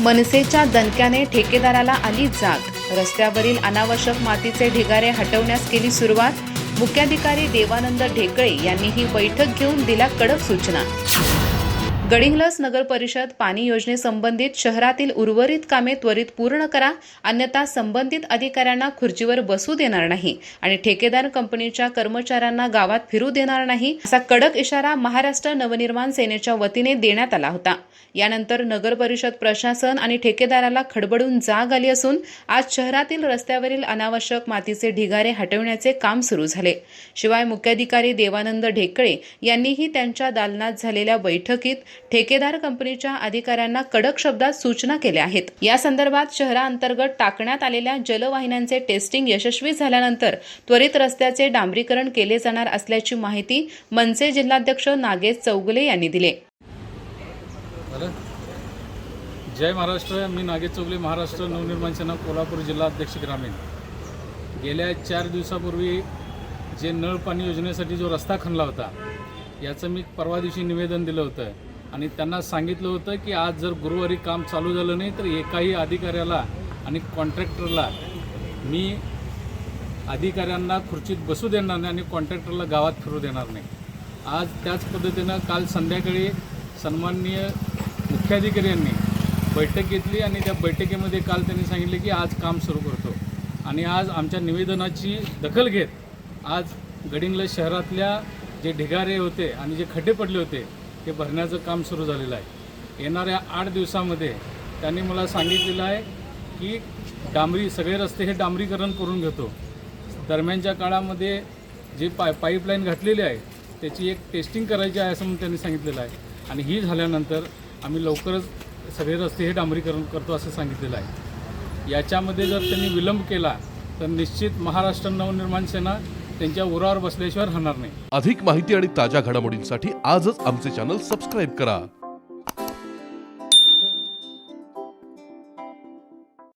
मनसेच्या दणक्याने ठेकेदाराला आली जाग. रस्त्यावरील अनावश्यक मातीचे ढिगारे हटवण्यास केली सुरुवात. मुख्याधिकारी देवानंद ढेकळे यांनी ही बैठक घेऊन दिल्या कडक सूचना. गडिंग्लस नगर परिषद पाणी योजनेसंबंधित शहरातील उर्वरित कामे त्वरित पूर्ण करा अन्यथा संबंधित अधिकाऱ्यांना खुर्चीवर बसू देणार नाही आणि ठेकेदार कंपनीच्या कर्मचाऱ्यांना गावात फिरू देणार नाही असा कडक इशारा महाराष्ट्र नवनिर्माण सेनेच्या वतीने देण्यात आला होता. यानंतर नगर परिषद प्रशासन आणि ठेकेदाराला खडबडून जाग आली असून आज शहरातील रस्त्यावरील अनावश्यक मातीचे ढिगारे हटवण्याचे काम सुरू झाले. शिवाय मुख्याधिकारी देवानंद ढेकळे यांनीही त्यांच्या दालनात झालेल्या बैठकीत ठेकेदार कंपनीच्या अधिकाऱ्यांना कडक शब्दात सूचना केल्या आहेत. या संदर्भात शहराअंतर्गत टाकण्यात आलेल्या जलवाहिन्यांचे टेस्टिंग यशस्वी झाल्यानंतर त्वरित रस्त्याचे डांबरीकरण केले जाणार असल्याची माहिती मनसे जिल्हाध्यक्ष नागेश चौगुले यांनी दिले. जय महाराष्ट्र. मी नागेश चौगले महाराष्ट्र नवनिर्माण सेना कोल्हापूर जिल्हा अध्यक्ष ग्रामीण. गेल्या चार दिवसापूर्वी जे नळ पाणी योजनेसाठी जो रस्ता खणला होता याचं मी परवा दिवशी निवेदन दिलं होतं. आणि त्यांना सांगितलं होतं की आज जर गुरुवारी काम चालू झालं नाही तर एकाही अधिकाऱ्याला आणि कॉन्ट्रॅक्टरला मी अधिकाऱ्यांना खुर्चीत बसू देणार नाही आणि कॉन्ट्रॅक्टरला गावात फिरू देणार नाही. आज त्याच पद्धतीनं काल संध्याकाळी सन्माननीय मुख्याधिकारी यांनी बैठक घेतली आणि त्या बैठकीमध्ये काल त्यांनी सांगितले की आज काम सुरू करतो. आणि आज आमच्या निवेदनाची दखल घेत आज गडिंग्लज शहरातल्या जे ढिगारे होते आणि जे खड्डे पडले होते ते भरण्याचं काम सुरू झालेलं आहे. येणाऱ्या आठ दिवसामध्ये त्यांनी मला सांगितलेलं आहे की डांबरी सगळे रस्ते हे डांबरीकरण करून घेतो. दरम्यानच्या काळामध्ये जे पाय पाईपलाईन घातलेली आहे त्याची एक टेस्टिंग करायची आहे असं म्हणून त्यांनी सांगितलेलं आहे. आणि ही झाल्यानंतर आम्ही लवकरच सगळे रस्ते हे डांबरीकरण करतो असं सांगितलेलं आहे. याच्यामध्ये जर त्यांनी विलंब केला तर निश्चित महाराष्ट्र नवनिर्माण सेना त्यांच्या उरावर बसल्याशिवाय राहणार नाही. अधिक माहिती आणि ताज्या घडामोडींसाठी आजच आमचे चॅनल सबस्क्राईब करा.